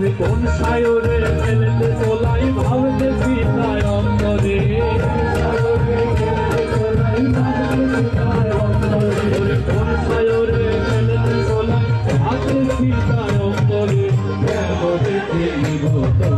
তুমি কোন সায়রে খেলতে তোলাই ভাবতে পিতায় অন্তরে? কোন সায়রে খেলতে তোলাই ভাবতে পিতায় অন্তরে? কেন দেখে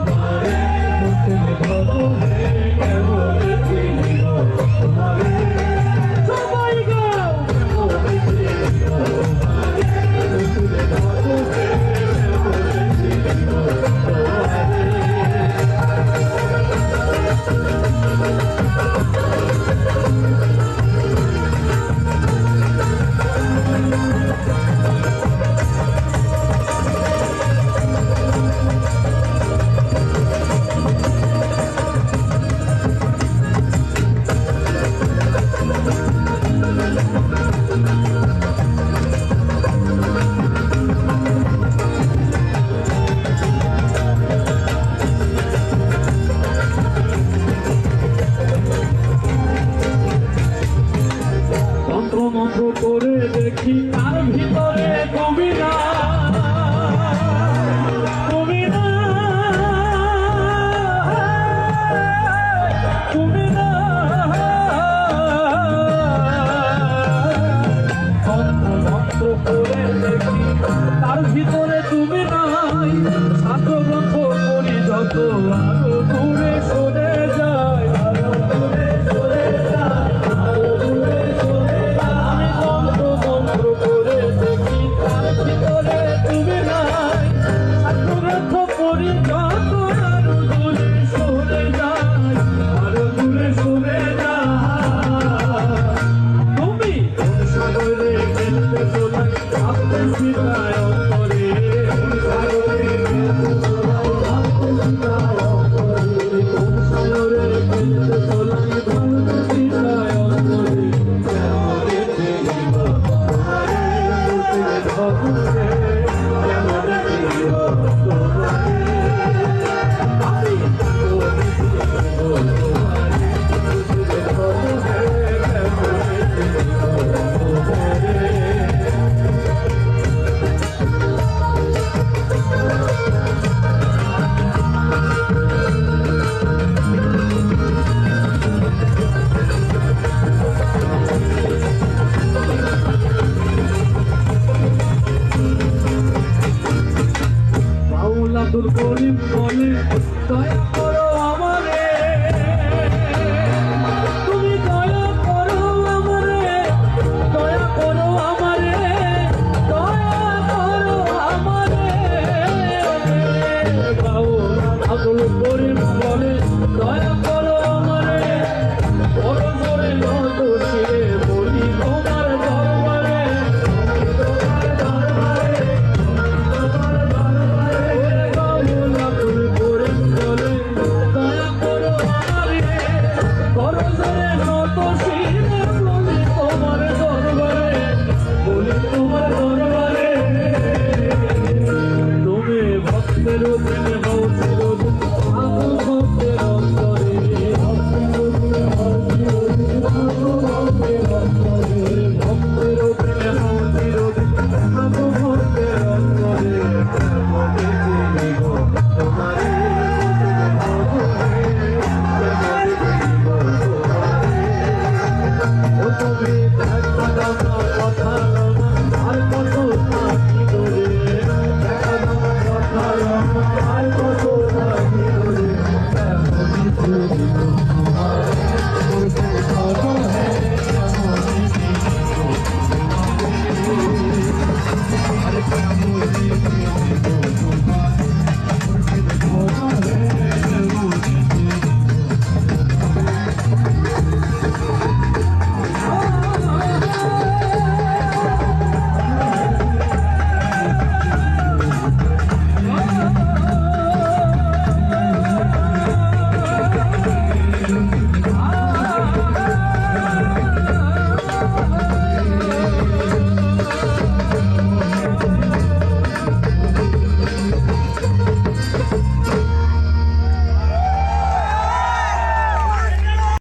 go out. আব্দুল করিম বলে দয়া